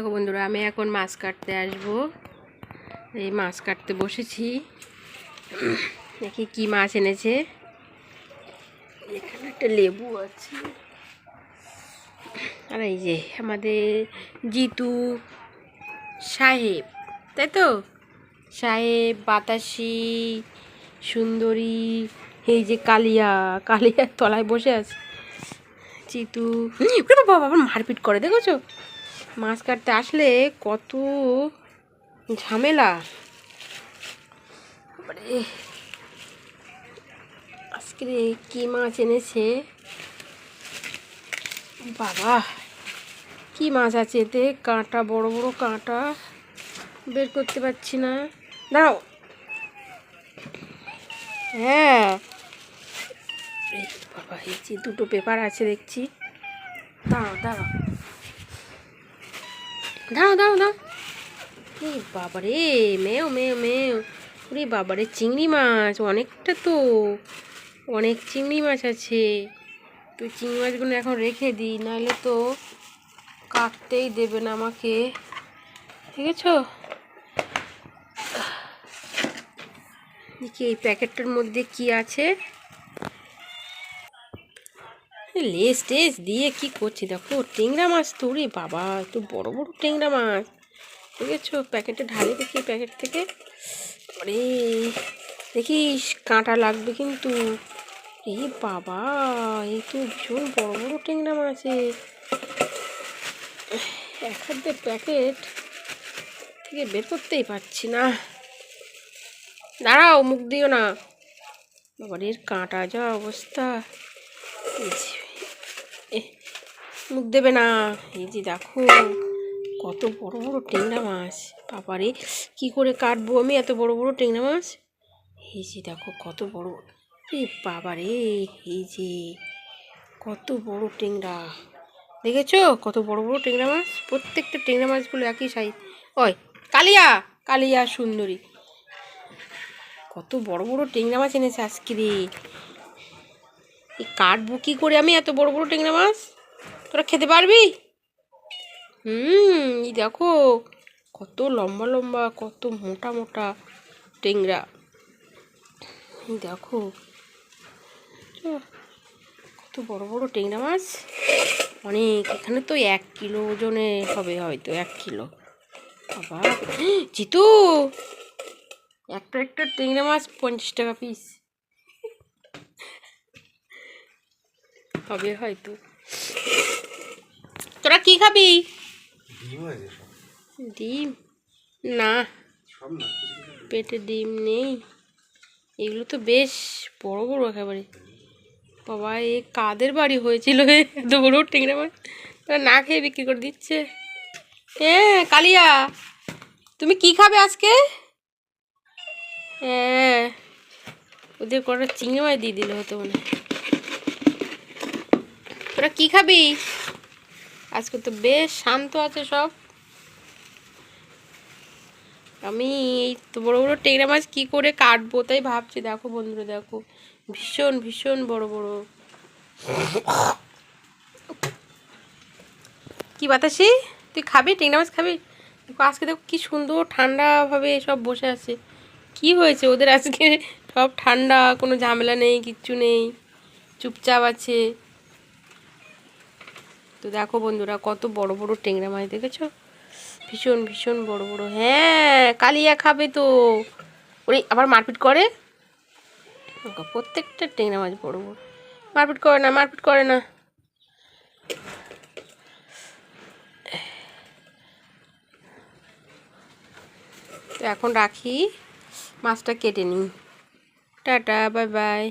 দেখো বন্ধুরা, আমি এখন মাছ কাটতে আসব। এই মাছ কাটতে বসেছি। দেখি কি মাছ এনেছে। এখানে একটা লেবু আছে। আর এই যে আমাদের জিতু সাহেব, তাই তো? সাহেব, বাতাসি, সুন্দরী, এই যে কালিয়া, কালিয়ার তলায় বসে আছে। উরে বাবা বাবা, মারপিট করে, দেখেছ? মাছ কাটতে আসলে কত ঝামেলা। আজকে কি মাছ এনেছে? বাবা, কি মাছ আছে এতে? কাঁটা, বড় বড় কাঁটা, বের করতে পারছি না। দাঁড়াও। হ্যাঁ। বাবা, এই যে দুটো পেপার আছে দেখছি। দাঁড়াও দাঁড়াও। দাঁড়াও দাঁড়াও দাঁড়াও। এই বাবারে মেও মেও মেও ওরে বাবারে, চিংড়ি মাছ, অনেকটা তো। অনেক চিংড়ি মাছ আছে। তো চিংড়ি মাছগুলো এখন রেখে দিই, নাহলে তো কাটতেই দেবে না আমাকে। ঠিক আছে দেখি এই প্যাকেটটার মধ্যে কি আছে। লেস টেস দিয়ে কি করছি? দেখো টেংরা মাছ তো রে বাবা একটু বড় বড় টেংরা মাছ। দেখেছ? প্যাকেটে ঢালে দেখি প্যাকেট থেকে। আরে দেখিস কাঁটা লাগবে কিন্তু। এই বাবা এই তো ভীষণ বড় বড় টেংরা মাছ এক হাতে প্যাকেট থেকে বের করতেই পারছি না। দাঁড়াও মুখ দিও না। বাবার কাঁটা যা অবস্থা। এ, মুখ দেবে না। এই যে দেখো, কত বড় বড় টেংরা মাছ। বাবারে, কি করে কাটবো আমি এত বড় বড় টেংরা মাছ? এই যে দেখো, কত বড়। এই বাবারে, এই যে কত বড় টেংরা দেখেছ? কত বড় বড় টেংরা মাছ? প্রত্যেকটা টেংরা মাছগুলো একই সাইজ ওই, কালিয়া কালিয়া সুন্দরী। কত বড় বড় টেংরা মাছ এনেছে আজকে রে। কাটবো কী করে আমি এত বড় বড় টেংরা মাছ? তোরা খেতে পারবি? হুম, এই দেখো, কত লম্বা লম্বা, কত মোটা মোটা টেংরা দেখো কত বড় বড় টেংরা মাছ। অনেক, এখানে তো এক কিলো ওজনে হবে হয়তো, এক কিলো। বাবা, জিতু একটা একটা টেংরা মাছ পঞ্চাশ টাকা পিস হবে হয়তো। তোরা কি খাবি? ডিম না। পেটে ডিম নেই। এগুলো তো বেশ বড় বড় একেবারে। বাবা এ কাদের বাড়ি হয়েছিল? এত বড় টেংরা মাছ। তারা না খেয়ে বিক্রি করে দিচ্ছে। হ্যাঁ কালিয়া তুমি কি খাবে আজকে? হ্যাঁ ওদের কটা চিংড়ি মাছ দিয়ে দিলে হতো মনে। তোরা কি খাবি? আজকে তো বেশ শান্ত আছে সব। আমি এই তো বড় বড় টেংরা মাছ কী করে কাটবো তাই ভাবছি। দেখো বন্ধুরা, দেখো। ভীষণ ভীষণ বড় বড়। কি বাতাসি? তুই খাবি? টেংরা মাছ খাবি? দেখো, আজকে দেখো কি সুন্দর ঠান্ডাভাবে সব বসে আছে। কি হয়েছে ওদের আজকে? সব ঠান্ডা, কোনো ঝামেলা নেই, কিচ্ছু নেই। চুপচাপ আছে। তো দেখো বন্ধুরা, কত বড় বড় টেংরা মাছ দেখেছ? ভীষণ ভীষণ বড় বড়। হ্যাঁ কালিয়া খাবে তো। ওরে, আবার মারপিট করে? প্রত্যেকটা টেংরা মাছ বড় বড়। মারপিট করে না, মারপিট করে না। তো এখন রাখি, মাছটা কেটে নিই। Tata, bye bye.